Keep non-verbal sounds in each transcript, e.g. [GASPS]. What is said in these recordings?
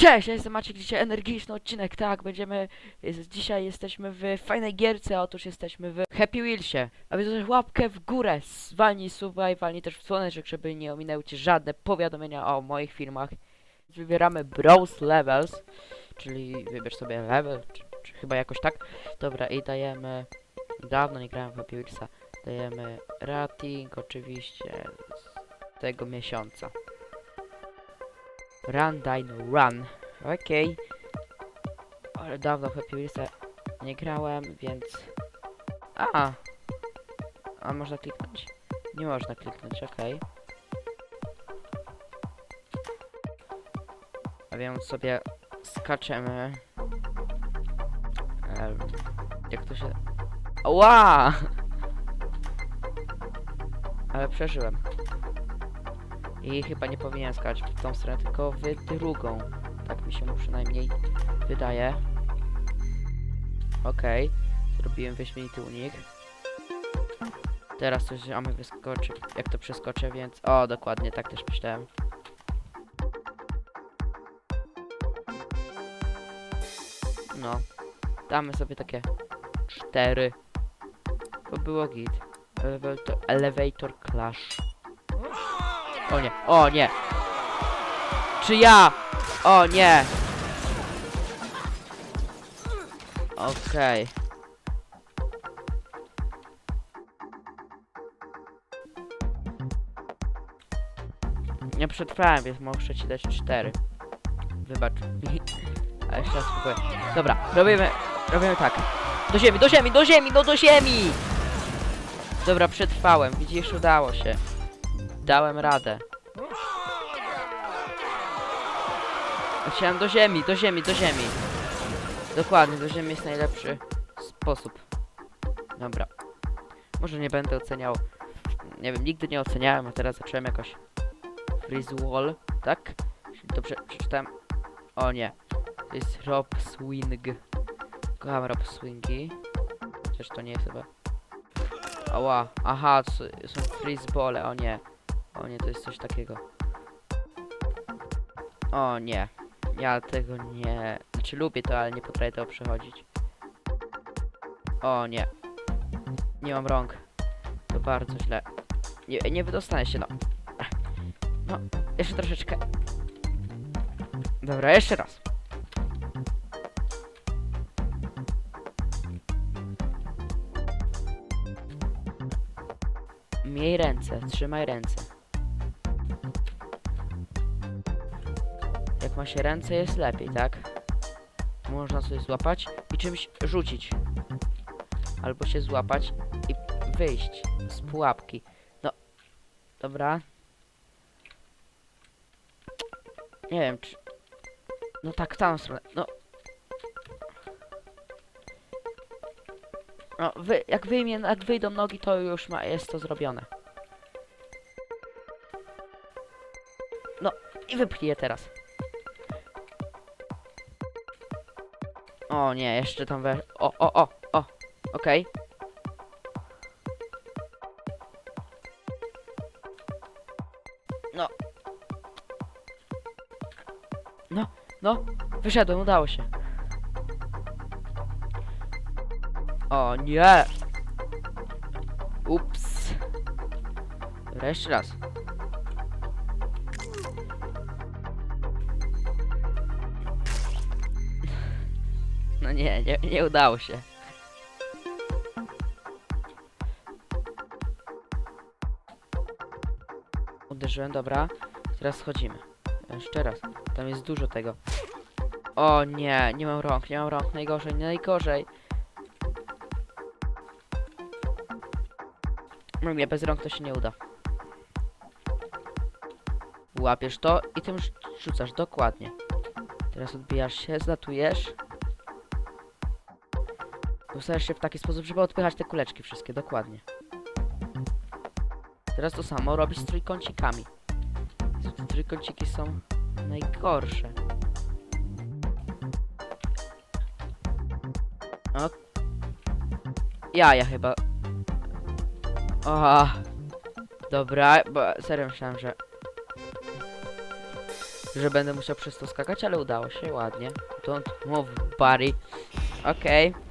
Cześć, ja jestem Maciek, dzisiaj energiczny odcinek, tak, będziemy, jest, dzisiaj jesteśmy w fajnej gierce, otóż jesteśmy w Happy Wheelsie, a więc też łapkę w górę, walnij suba i walnij też w dzwoneczek, żeby nie ominęły cię żadne powiadomienia o moich filmach. Wybieramy Browse Levels, czyli wybierz sobie level, czy, czy chyba jakoś tak, dobra i dajemy, dawno nie grałem w Happy Wheelsa, dajemy rating oczywiście z tego miesiąca. Run Dino Run. Okej. Ale dawno w Happy Wheelsa nie grałem, więc... A! A można kliknąć? Nie można kliknąć, okej. A więc sobie skaczemy. Em, jak to się... Ła! Ale przeżyłem. I chyba nie powinien skakać w tą stronę, tylko w drugą. Tak mi się przynajmniej wydaje. Okej. Zrobiłem wyśmienity unik. Teraz coś mamy wyskoczy. Jak to przeskoczę, więc... O, dokładnie, tak też myślałem. No. Damy sobie takie cztery. To było git. Elevator, elevator Clash. O nie, o nie! Czy ja? O nie! Okej. Nie przetrwałem, więc muszę ci dać cztery. Wybacz. [LAUGHS] Ale jeszcze raz spróbuję. Dobra, robimy, robimy tak. Do ziemi, do ziemi, do ziemi, no do ziemi! Dobra, przetrwałem. Widzisz, udało się. Dałem radę. Chciałem do ziemi, do ziemi, do ziemi. Dokładnie, do ziemi jest najlepszy sposób. Dobra. Może nie będę oceniał. Nie wiem, nigdy nie oceniałem, a teraz zacząłem jakoś. Freeze wall, tak? Dobrze przeczytałem. O nie. To jest Rob Swing. Kocham Rob Swingi. Chociaż to nie jest chyba. Ała, aha, są freeze bole, o nie. O nie, to jest coś takiego. O nie. Ja tego nie... Znaczy lubię to, ale nie potrafię tego przechodzić. O nie. Nie mam rąk. To bardzo źle. Nie, nie wydostanę się, no. No, jeszcze troszeczkę. Dobra, jeszcze raz. Miej ręce, trzymaj ręce. Ma się ręce jest lepiej, tak? Można sobie złapać i czymś rzucić. Albo się złapać i wyjść z pułapki. No, dobra. Nie wiem, czy... No tak, w stronę, no. No, wy, jak wyjmie, jak wyjdą nogi, to już ma, jest to zrobione. No, i wypchnij teraz. O nie, jeszcze tam we... O, o, o, o, okej. No. No, no, wyszedłem, udało się. O nie! Ups. Jeszcze raz. Nie, nie, nie udało się. Uderzyłem, dobra. Teraz schodzimy. Jeszcze raz. Tam jest dużo tego. O nie, nie mam rąk, nie mam rąk. Najgorzej, najgorzej. Nie, bez rąk to się nie uda. Łapiesz to i tym rz- rzucasz, dokładnie. Teraz odbijasz się, zlatujesz. Ustawiasz się w taki sposób, żeby odpychać te kuleczki wszystkie, dokładnie. Teraz to samo robisz z trójkącikami. Te trójkąciki są najgorsze. O. Ja, ja chyba. O. Dobra, bo serio myślałem, że... że będę musiał przez to skakać, ale udało się ładnie. Don't move, buddy. Okej.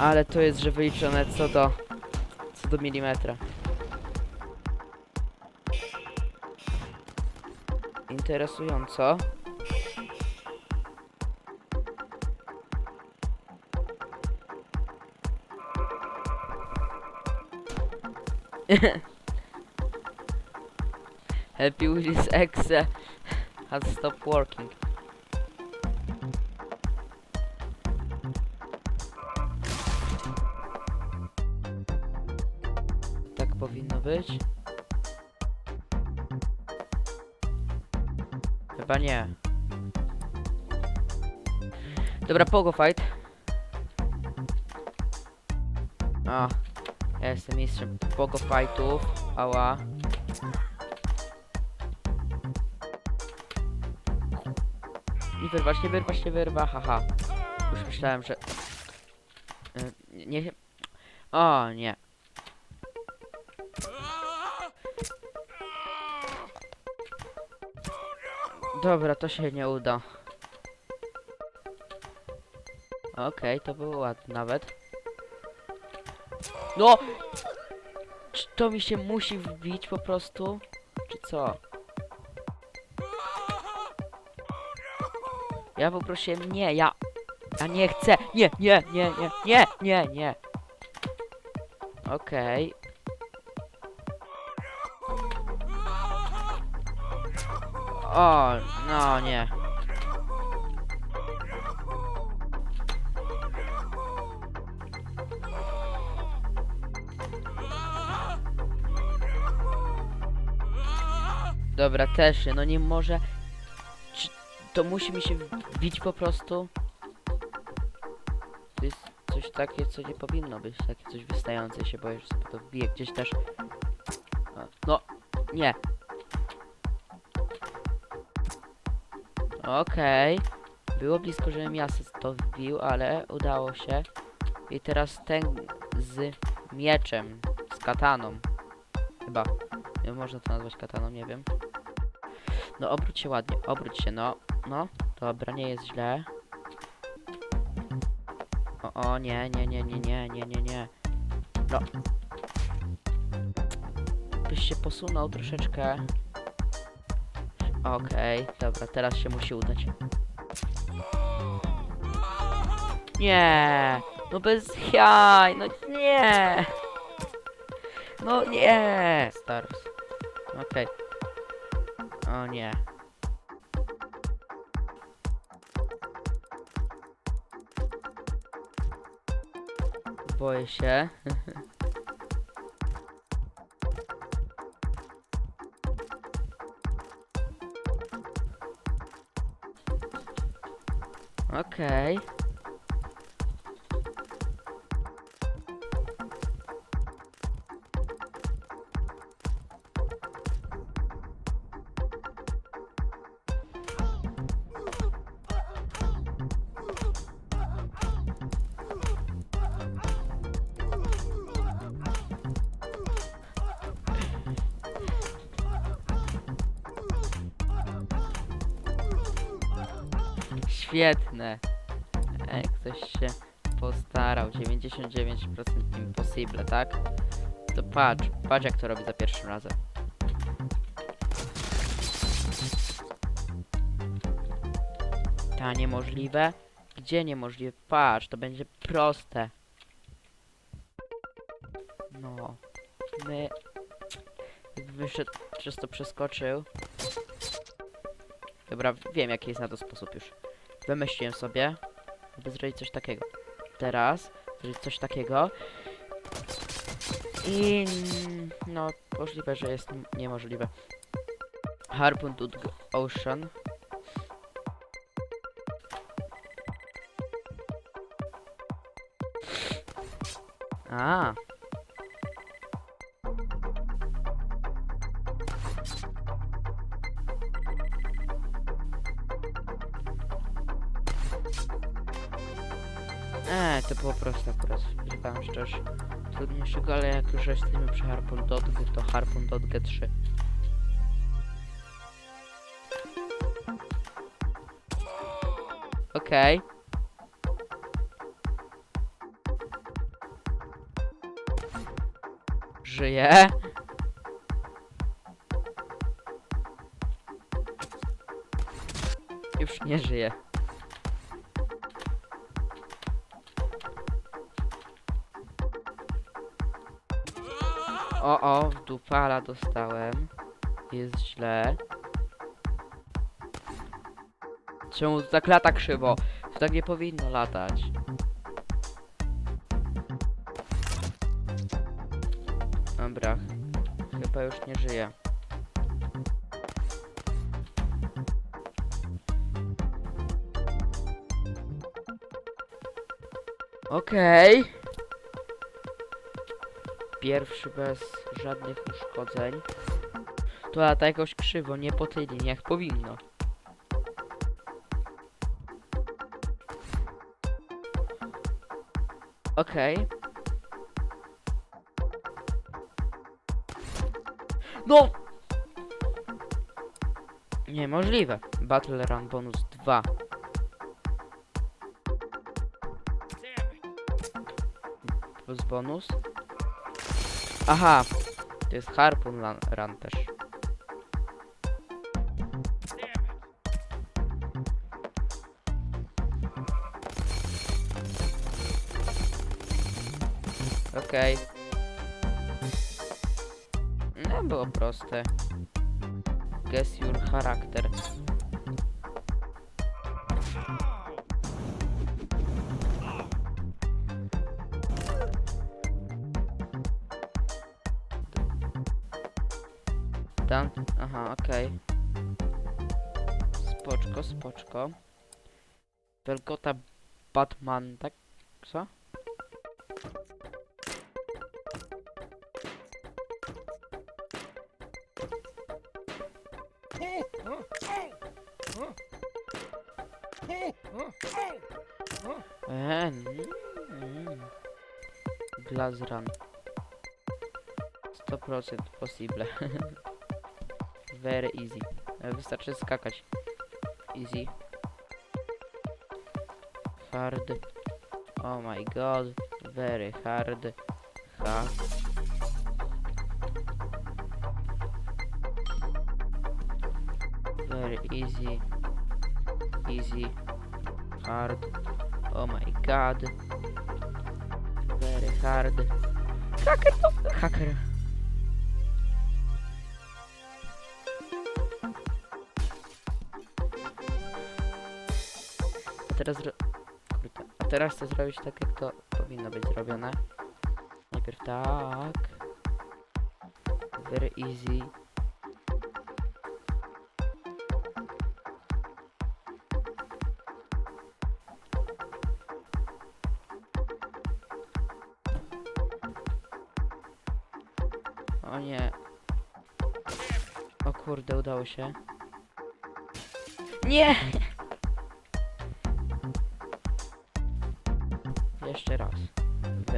Ale to jest, że wyliczone co do... co do milimetra. Interesująco. [LAUGHS] Happy Wheels Exe has stopped working. Być. Chyba nie. Dobra, pogo fight. A, ja jestem mistrzem pogo fightów. Ała. Nie wyrwać, nie wyrwać, nie wyrwa, haha. Już myślałem, że... Y, Nie... nie- O, nie. Dobra, to się nie uda. Okej, to było ładne nawet. No! Czy to mi się musi wbić po prostu? Czy co? Ja poprosiłem nie, ja... Ja nie chcę! Nie, nie, nie, nie, nie, nie, nie! Okej. O, no nie. Dobra, też no nie może... Czy to musi mi się wbić po prostu? To jest coś takie, co nie powinno być, takie coś wystające się, bo już sobie to wbiję gdzieś też... A, No, nie. Okej. Było blisko, żebym ja to wbił, ale udało się. I teraz ten z mieczem, z kataną. Chyba. Nie można to nazwać kataną, nie wiem. No obróć się ładnie, obróć się, no. No, dobra, nie jest źle. O, o, nie, nie, nie, nie, nie, nie, nie, nie. No. Byś się posunął troszeczkę. Okej, dobra, teraz się musi udać. Nie, no bez jaj, no nie. No nie, Stars. Okej. O nie. Boję się. [LAUGHS] Okej. Świetne. Ktoś się postarał. 99% impossible, tak? To patrz, patrz jak to robi za pierwszym razem. Ta niemożliwe? Gdzie niemożliwe? Patrz, to będzie proste. No. My... Jakby wyszedł, przez to przeskoczył. Dobra, wiem jaki jest na to sposób już. Wymyśliłem sobie, aby zrobić coś takiego. Teraz zrobić coś takiego. I no, możliwe, że jest niemożliwe. Harpoon to Ocean. A. E, to było proste akurat. Powiem szczerze. najtrudniejszego, ale jak już jesteśmy przy Harpon Dodge, to Harpon Dodge 3. Okej. Żyje. Już nie żyje. O, o, dupala dostałem. Jest źle. Czemu tak lata krzywo? To tak nie powinno latać. Dobra. Chyba już nie żyje. Okej. Pierwszy bez żadnych uszkodzeń. To lata jakoś krzywo, nie po tej linii, jak powinno. Okej. No! Niemożliwe. Battle Run bonus 2. Plus bonus. Aha, to jest Harpoon Run, run też. Okej. No było proste. Guess your character. Okej. Spoczko, spoczko. Welgota Batman, tak? Co? Eee. Glazran. 100% possible. [LAUGHS] Very easy. E, Wystarczy skakać. Easy. Hard. Oh my god. Very hard. Ha. Very easy. Easy. Hard. Oh my god. Very hard. Hacker. Hacker. Teraz... Kurde. A teraz chcę zrobić tak, jak to powinno być zrobione. Najpierw tak. Very easy. O nie. O kurde, udało się. Nie! [LAUGHS]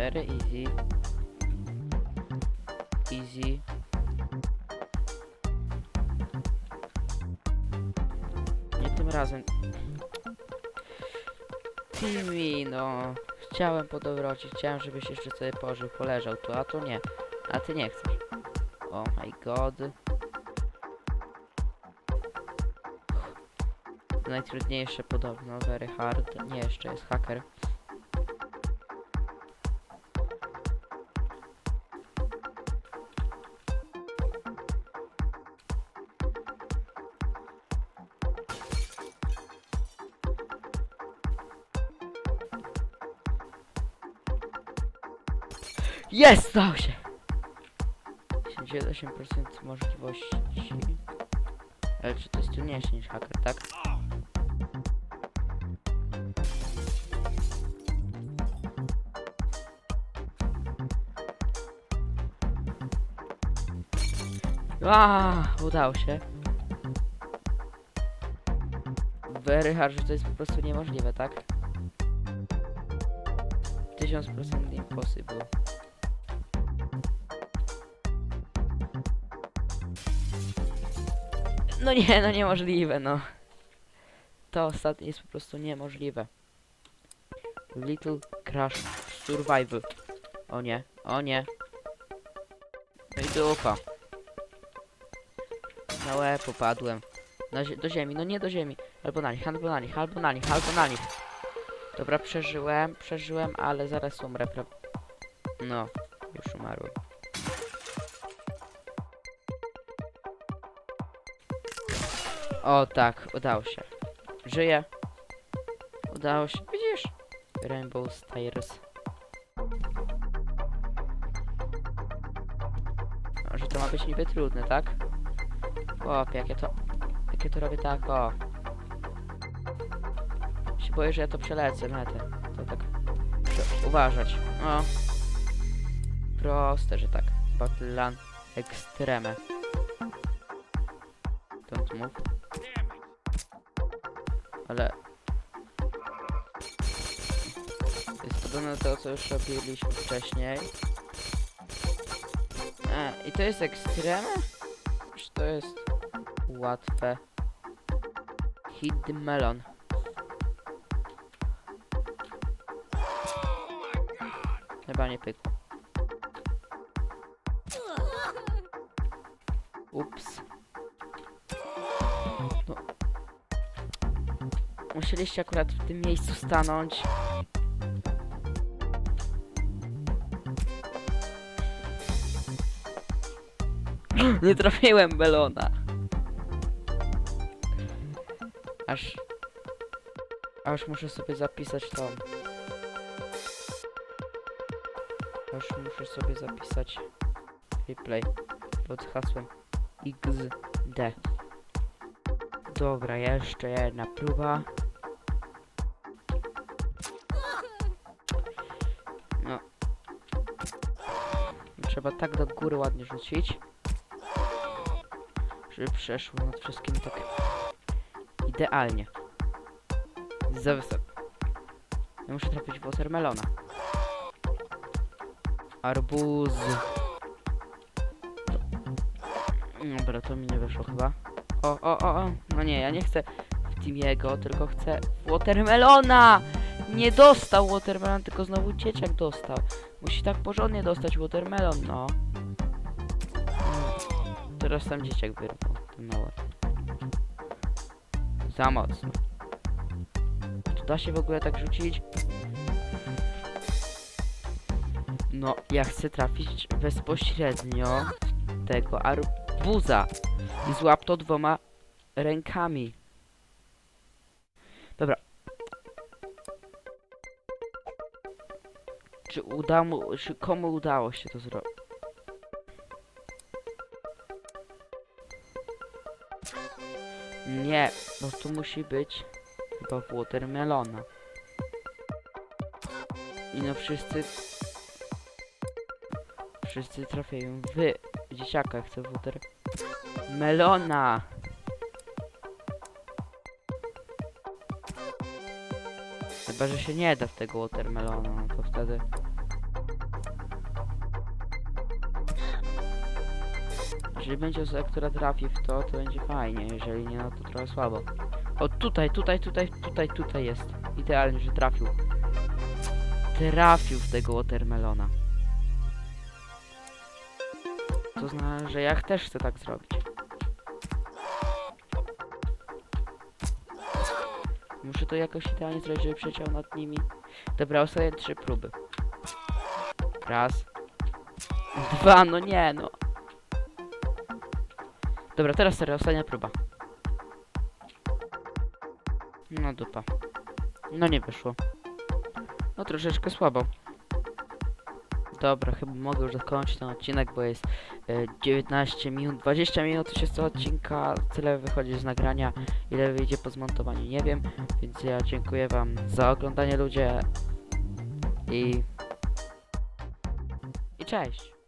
4, easy. Easy. Nie tym razem. Timmy, no. Chciałem podobrocić, chciałem żebyś jeszcze sobie pożył, poleżał tu, a tu nie. A ty nie chcesz. Oh my god. Najtrudniejsze podobno, very hard. Nie, jeszcze jest hacker. Jest! Stało się! 88% możliwości. Ale czy to jest trudniejsze niż hacker, tak? A, udało się. Very hard, że to jest po prostu niemożliwe, tak? 1000% impossible. No nie, no niemożliwe, no. To ostatnie jest po prostu niemożliwe. Little Crash Survival. O nie, o nie. No i dupa. Na łeb popadłem. Na zie do ziemi, no nie do ziemi. Albo na nich, albo na nich, albo na nich, albo na nich. Dobra, przeżyłem, przeżyłem, ale zaraz umrę, pra... No, już umarłem. O tak, udało się. Żyję. Udało się, widzisz? Rainbow Stairs. A, Że to ma być niby trudne, tak? O, jakie to... Jakie to robię tak, o. Się boję, że ja to przelecę, metę. To tak... Uważać. O. Proste, że tak. Battle Extreme. Don't move. Ale... Jest podobne do tego, co już robiliśmy wcześniej. A, i to jest ekstreme? Czy to jest łatwe? Hit melon. Chyba nie pykło. Musieliście akurat w tym miejscu stanąć. [GASPS] Nie trafiłem melona. Aż... Aż muszę sobie zapisać to. Aż muszę sobie zapisać replay pod hasłem XD. Dobra, jeszcze jedna próba. Trzeba tak do góry ładnie rzucić. Żeby przeszło nad wszystkim tak idealnie. Za wysoko. Ja muszę trafić watermelona. Arbuz. Dobra, to mi nie wyszło chyba. O, o, o, o. No nie, ja nie chcę w Timiego, tylko chcę Watermelona! Nie dostał Watermelon, tylko znowu dzieciak dostał. Musi tak porządnie dostać Watermelon, no. Teraz tam dzieciak wyrwał. Ten mały. Za mocno. Czy da się w ogóle tak rzucić? No, ja chcę trafić bezpośrednio tego arbuza i złap to dwoma rękami. Dobra. Czy uda mu, czy komu udało się to zrobić? Nie, bo tu musi być chyba watermelona. I no wszyscy... Wszyscy trafiają w dzieciaka, chcę water... Melona! Chyba, że się nie da w tego watermelona, no to wtedy... Jeżeli będzie osoba, która trafi w to, to będzie fajnie, jeżeli nie, no to trochę słabo. O, tutaj, tutaj, tutaj, tutaj, tutaj jest. Idealnie, że trafił. Trafił w tego watermelona. To znaczy, że ja też chcę tak zrobić. Muszę to jakoś idealnie zrobić, żeby przeciął nad nimi. Dobra, ostatnie trzy próby. Raz. Dwa, no nie, no. Dobra, teraz ostatnia próba. No dupa. No nie wyszło. No troszeczkę słabo. Dobra, chyba mogę już zakończyć ten odcinek, bo jest e, 19 minut, 20 minut już jest to odcinka, tyle wychodzi z nagrania, ile wyjdzie po zmontowaniu, nie wiem, więc ja dziękuję wam za oglądanie ludzie i... i cześć!